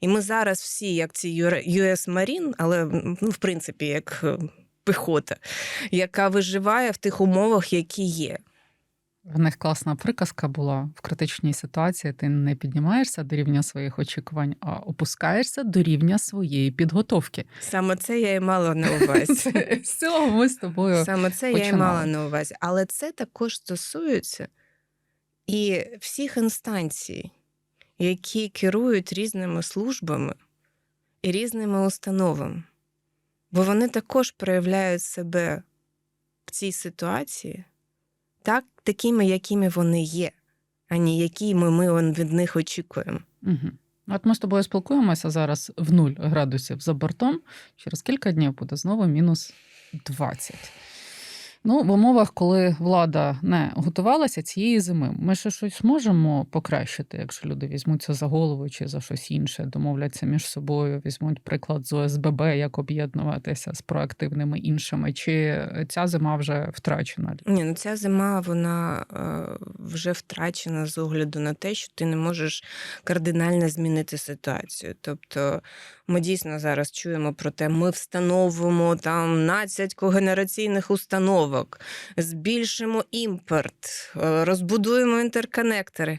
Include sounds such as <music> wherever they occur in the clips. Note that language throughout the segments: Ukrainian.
І ми зараз всі, як ці US Marine, але ну, в принципі, як е, піхота, яка виживає в тих умовах, які є. В них класна приказка була в критичній ситуації. Ти не піднімаєшся до рівня своїх очікувань, а опускаєшся до рівня своєї підготовки. Саме це я і мала на увазі. <laughs> З цього ми з тобою Саме це я і мала на увазі. Але це також стосується і всіх інстанцій, які керують різними службами і різними установами. Бо вони також проявляють себе в цій ситуації так, такими, якими вони є, а не якими ми від них очікуємо. Угу. От ми з тобою спілкуємося зараз в 0 градусів за бортом. Через кілька днів буде знову мінус 20. Ну, в умовах, коли влада не готувалася цієї зими, ми ще щось можемо покращити, якщо люди візьмуться за голову чи за щось інше, домовляться між собою, візьмуть приклад з ОСББ, як об'єднуватися з проактивними іншими, чи ця зима вже втрачена? Ні, ну ця зима вона е, вже втрачена з огляду на те, що ти не можеш кардинально змінити ситуацію. Тобто ми дійсно зараз чуємо про те, ми встановимо там 12 когенераційних установок, збільшимо імпорт, е, розбудуємо інтерконектори.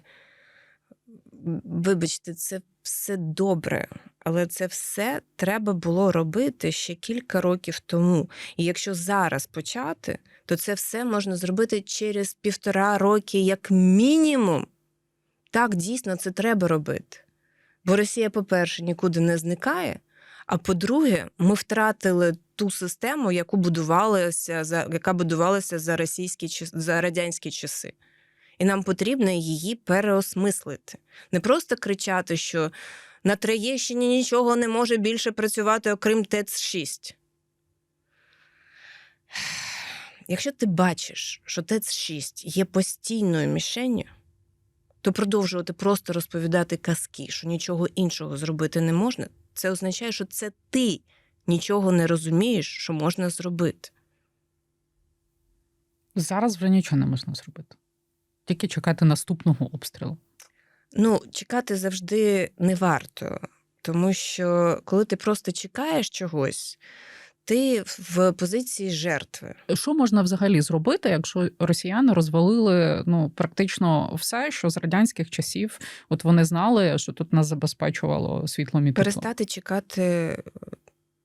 Вибачте, це все добре, але це все треба було робити ще кілька років тому. І якщо зараз почати, то це все можна зробити через півтора роки, як мінімум. Так, дійсно, це треба робити. Бо Росія, по-перше, нікуди не зникає. А по-друге, ми втратили ту систему, яку будувалася за яка будувалася за російські за радянські часи. І нам потрібно її переосмислити. Не просто кричати, що на Троєщині нічого не може більше працювати, окрім ТЕЦ-6. Якщо ти бачиш, що ТЕЦ-6 є постійною мішенню, то продовжувати просто розповідати казки, що нічого іншого зробити не можна, це означає, що це ти нічого не розумієш, що можна зробити. Зараз вже нічого не можна зробити. Тільки чекати наступного обстрілу. Ну, чекати завжди не варто, тому що коли ти просто чекаєш чогось, ти в позиції жертви. Що можна взагалі зробити, якщо росіяни розвалили ну практично все, що з радянських часів, от вони знали, що тут нас забезпечувало світлом і? Перестати чекати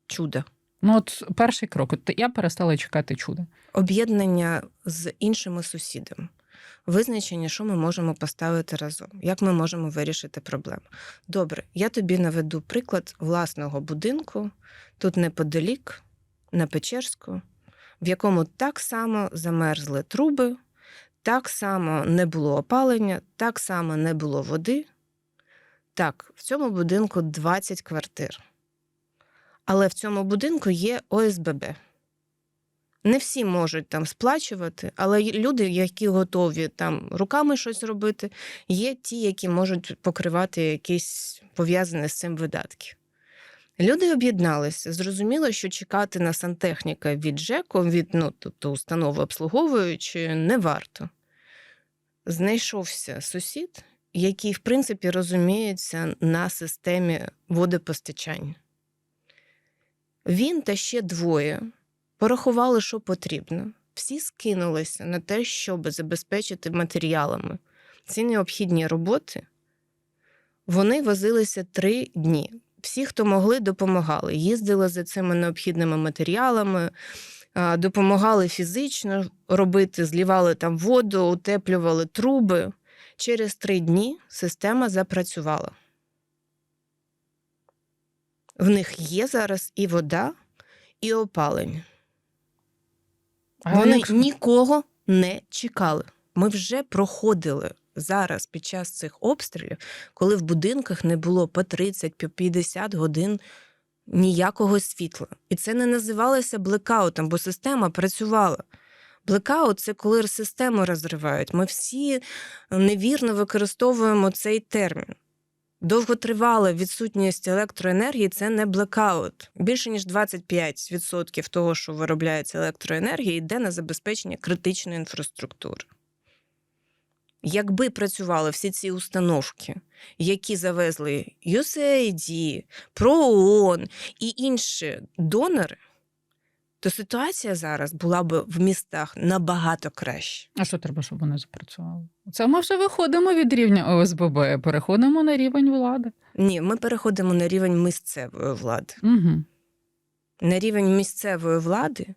чуда. Ну от перший крок. От я перестала чекати чуда. Об'єднання з іншими сусідами. Визначення, що ми можемо поставити разом, як ми можемо вирішити проблему. Добре, я тобі наведу приклад власного будинку, тут неподалік, на Печерську, в якому так само замерзли труби, так само не було опалення, так само не було води. Так, в цьому будинку 20 квартир. Але в цьому будинку є ОСББ. Не всі можуть там сплачувати, але люди, які готові там руками щось робити, є ті, які можуть покривати якісь пов'язані з цим видатки. Люди об'єдналися, зрозуміло, що чекати на сантехніка від ЖЕКу, від ну, тобто установи обслуговуючої, не варто. Знайшовся сусід, який, в принципі, розуміється на системі водопостачання. Він та ще двоє порахували, що потрібно. Всі скинулися на те, щоб забезпечити матеріалами ці необхідні роботи. Вони возилися три дні. Всі, хто могли, допомагали. Їздили за цими необхідними матеріалами, допомагали фізично робити, злівали там воду, утеплювали труби. Через три дні система запрацювала. В них є зараз і вода, і опалення. Вони нікого не чекали. Ми вже проходили зараз під час цих обстрілів, коли в будинках не було по 30, по 50 годин ніякого світла. І це не називалося блекаутом, бо система працювала. Блекаут це коли систему розривають. Ми всі невірно використовуємо цей термін. Довготривала відсутність електроенергії це не блекаут. Більше ніж 25% того, що виробляється електроенергії, йде на забезпечення критичної інфраструктури. Якби працювали всі ці установки, які завезли USAID, ПРООН і інші донори, то ситуація зараз була б в містах набагато краще. А що треба, щоб вони запрацювали? Це ми вже виходимо від рівня ОСББ, переходимо на рівень влади. Ні, ми переходимо на рівень місцевої влади. Угу. На рівень місцевої влади,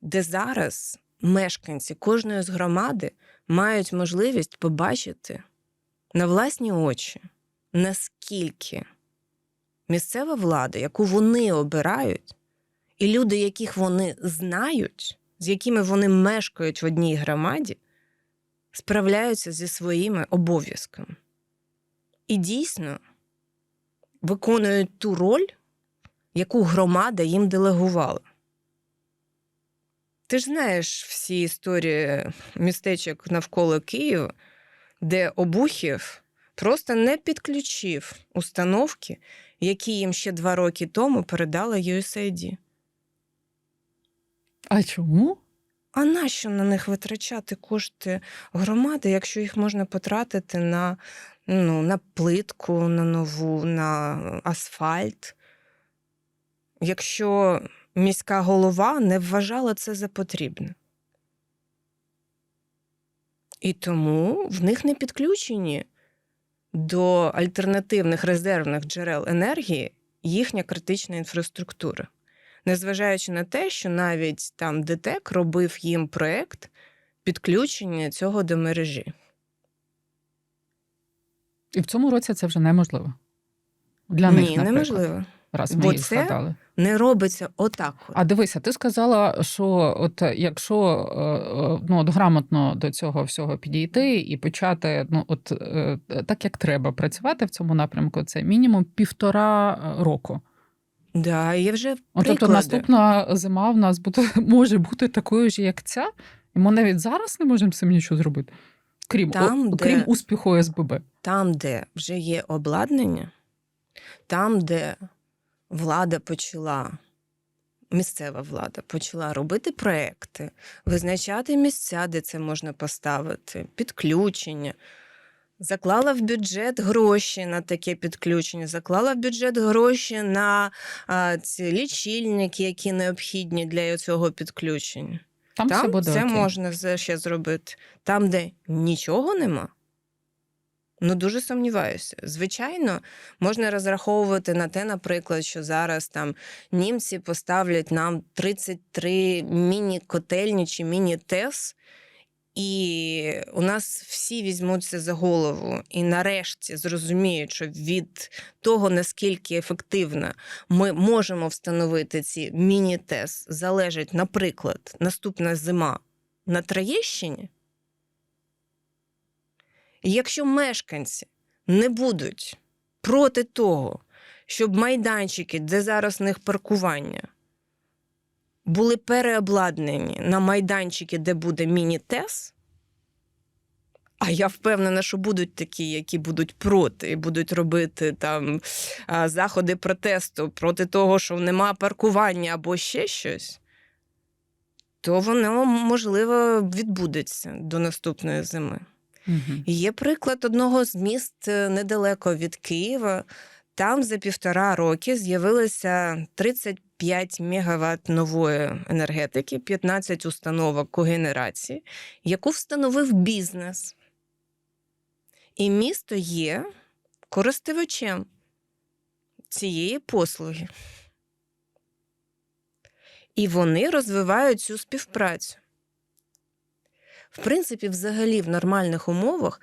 де зараз мешканці кожної з громади мають можливість побачити на власні очі, наскільки місцева влада, яку вони обирають, і люди, яких вони знають, з якими вони мешкають в одній громаді, справляються зі своїми обов'язками. І дійсно виконують ту роль, яку громада їм делегувала. Ти ж знаєш всі історії містечок навколо Києва, де Обухів просто не підключив установки, які їм ще два роки тому передала USAID. А чому? А нащо на них витрачати кошти громади, якщо їх можна потратити на, ну, на плитку, на нову, на асфальт? Якщо міська голова не вважала це за потрібне. І тому в них не підключені до альтернативних резервних джерел енергії їхня критична інфраструктура незважаючи на те, що навіть там ДТЕК робив їм проект підключення цього до мережі. І в цьому році це вже неможливо. Для Ні, наприклад, неможливо. Раз ми Бо їх це- згадали. Не робиться отак. А дивися, ти сказала, що от якщо е, е, ну, от грамотно до цього всього підійти і почати, ну от е, так як треба працювати в цьому напрямку, це мінімум півтора е, року. Да, є вже От, тобто наступна зима в нас буде <laughs> може бути такою ж, як ця, і ми навіть зараз не можемо з цим нічого зробити. Крім, Там, о, де- успіху ОСББ. Там, де вже є обладнання, там, де влада почала, місцева влада почала робити проекти, визначати місця, де це можна поставити, підключення. Заклала в бюджет гроші на таке підключення, заклала в бюджет гроші на а, ці лічильники, які необхідні для цього підключення. Там, все буде це окей. можна ще зробити. Там, де нічого нема, ну дуже сумніваюся. Звичайно, можна розраховувати на те, наприклад, що зараз там німці поставлять нам 33 міні-котельні чи міні-тес. І у нас всі візьмуться за голову і нарешті зрозуміють, що від того, наскільки ефективно ми можемо встановити ці міні-тес, залежить, наприклад, наступна зима на Троєщині. Якщо мешканці не будуть проти того, щоб майданчики, де зараз в них паркування, були переобладнані на майданчики, де буде міні-тес, а я впевнена, що будуть такі, які будуть проти, і будуть робити там заходи протесту проти того, що нема паркування або ще щось, то воно можливо відбудеться до наступної зими. Мгм. Є приклад одного з міст е, недалеко від Києва. Там за півтора роки з'явилося 35 мегаватт нової енергетики, 15 установок когенерації, яку встановив бізнес. І місто є користувачем цієї послуги. І вони розвивають цю співпрацю. В принципі, взагалі, в нормальних умовах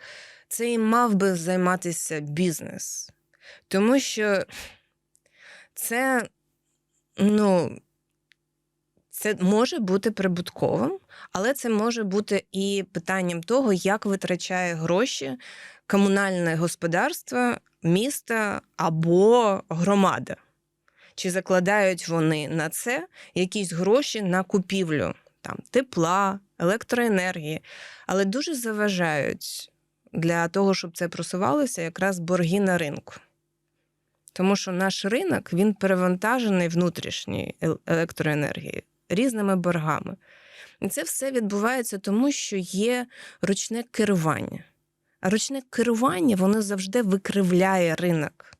цим мав би займатися бізнес. Тому що це, ну, це може бути прибутковим, але це може бути і питанням того, як витрачає гроші комунальне господарство, міста або громада. Чи закладають вони на це якісь гроші на купівлю там, тепла, електроенергії, але дуже заважають для того, щоб це просувалося, якраз борги на ринку. Тому що наш ринок він перевантажений внутрішньою ел- електроенергією різними боргами. І це все відбувається тому, що є ручне керування. А ручне керування воно завжди викривляє ринок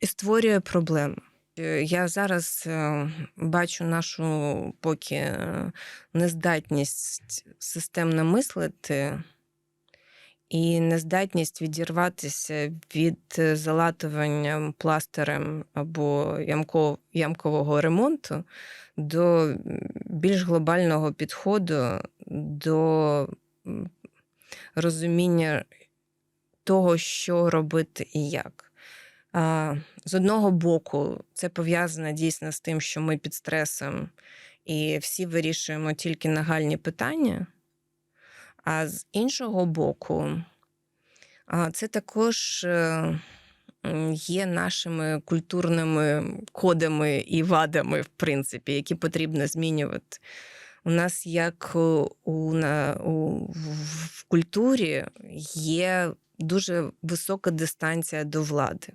і створює проблеми. Е, Я зараз е, бачу нашу поки е, нездатність системно мислити і нездатність відірватися від е, залатування пластирем або ямкового ремонту до більш глобального підходу до розуміння того, що робити і як. З одного боку, це пов'язано дійсно з тим, що ми під стресом і всі вирішуємо тільки нагальні питання. А з іншого боку, це також е, є нашими культурними кодами і вадами, в принципі, які потрібно змінювати. У нас, як у, у, на- у, в культурі, є дуже висока дистанція до влади.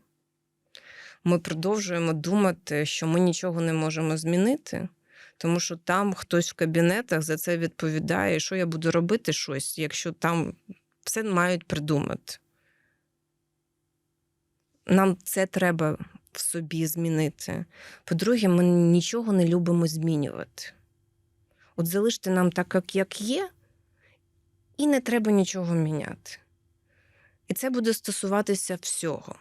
Ми продовжуємо думати, що ми нічого не можемо змінити, тому що там хтось в кабінетах за це відповідає, що я буду робити щось, якщо там все мають придумати. Нам це треба в собі змінити. По-друге, ми нічого не любимо змінювати. От залиште нам так, як- є, і не треба нічого міняти. І це буде стосуватися всього.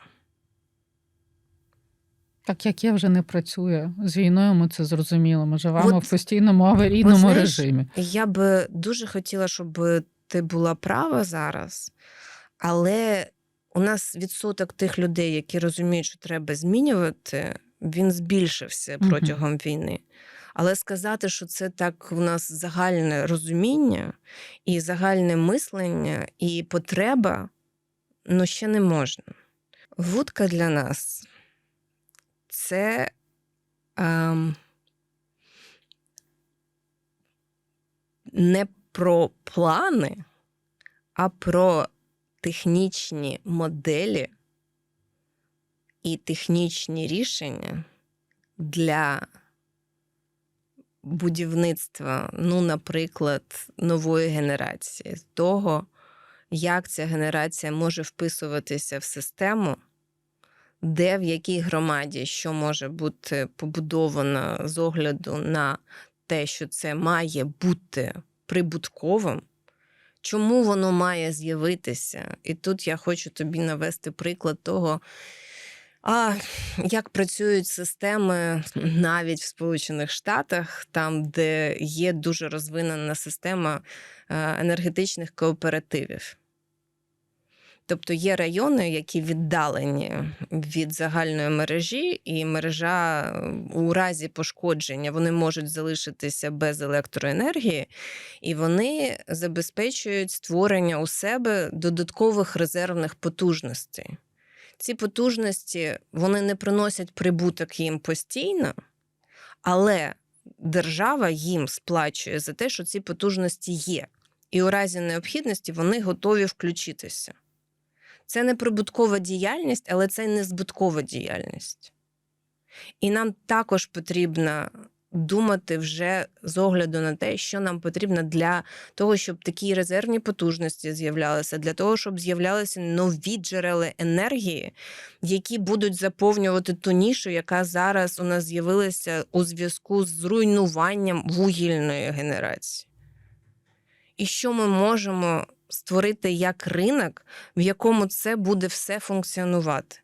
Так як я вже не працює з війною, ми це зрозуміли. Ми живемо От- в постійному аварійному знаєш, режимі. Я би дуже хотіла, щоб ти була права зараз, але у нас відсоток тих людей, які розуміють, що треба змінювати, він збільшився протягом війни. Але сказати, що це так у нас загальне розуміння і загальне мислення, і потреба, ну ще не можна. Вудка для нас це ем, не про плани, а про технічні моделі і технічні рішення для будівництва, ну, наприклад, нової генерації, того, як ця генерація може вписуватися в систему, де в якій громаді що може бути побудовано з огляду на те, що це має бути прибутковим, чому воно має з'явитися? І тут я хочу тобі навести приклад того, а як працюють системи навіть в Сполучених Штатах, там, де є дуже розвинена система е, енергетичних кооперативів. Тобто є райони, які віддалені від загальної мережі, і мережа е, у разі пошкодження вони можуть залишитися без електроенергії, і вони забезпечують створення у себе додаткових резервних потужностей. Ці потужності вони не приносять прибуток їм постійно, але держава їм сплачує за те, що ці потужності є. І у разі необхідності вони готові включитися. Це не прибуткова діяльність, але це не збиткова діяльність. І нам також потрібно думати вже з огляду на те, що нам потрібно для того, щоб такі резервні потужності з'являлися, для того, щоб з'являлися нові джерела енергії, які будуть заповнювати ту нішу, яка зараз у нас з'явилася у зв'язку з руйнуванням вугільної генерації. І що ми можемо створити як ринок, в якому це буде все функціонувати.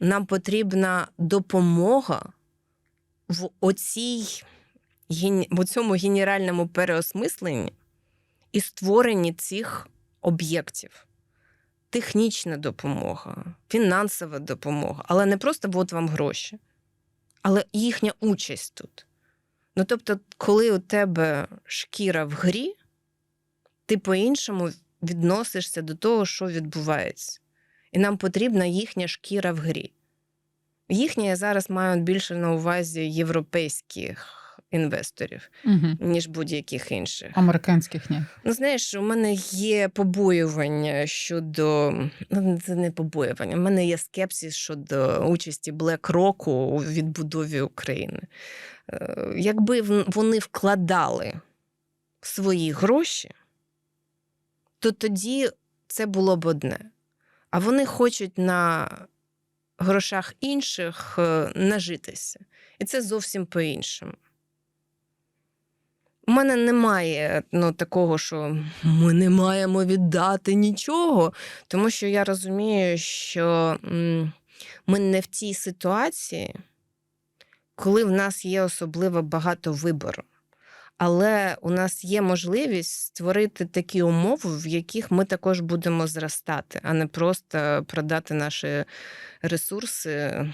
Нам потрібна допомога в оцій в цьому генеральному переосмисленні і створенні цих об'єктів. Технічна допомога, фінансова допомога, але не просто от вам гроші, але їхня участь тут. Ну тобто, коли у тебе шкіра в грі, ти по-іншому відносишся до того, що відбувається. І нам потрібна їхня шкіра в грі. Їхня я зараз маю більше на увазі європейських інвесторів, Угу. ніж будь-яких інших. Американських ні. Ну, знаєш, у мене є побоювання щодо. Ну, це не побоювання. У мене є скепсис щодо участі BlackRock у відбудові України. Е, Якби вони вкладали свої гроші, то тоді це було б одне. а вони хочуть на грошах інших е, нажитися. І це зовсім по-іншому. У мене немає ну, такого, що ми не маємо віддати нічого, тому що я розумію, що ми не в тій ситуації, коли в нас є особливо багато вибору. Але у нас є можливість створити такі умови, в яких ми також будемо зростати, а не просто продати наші ресурси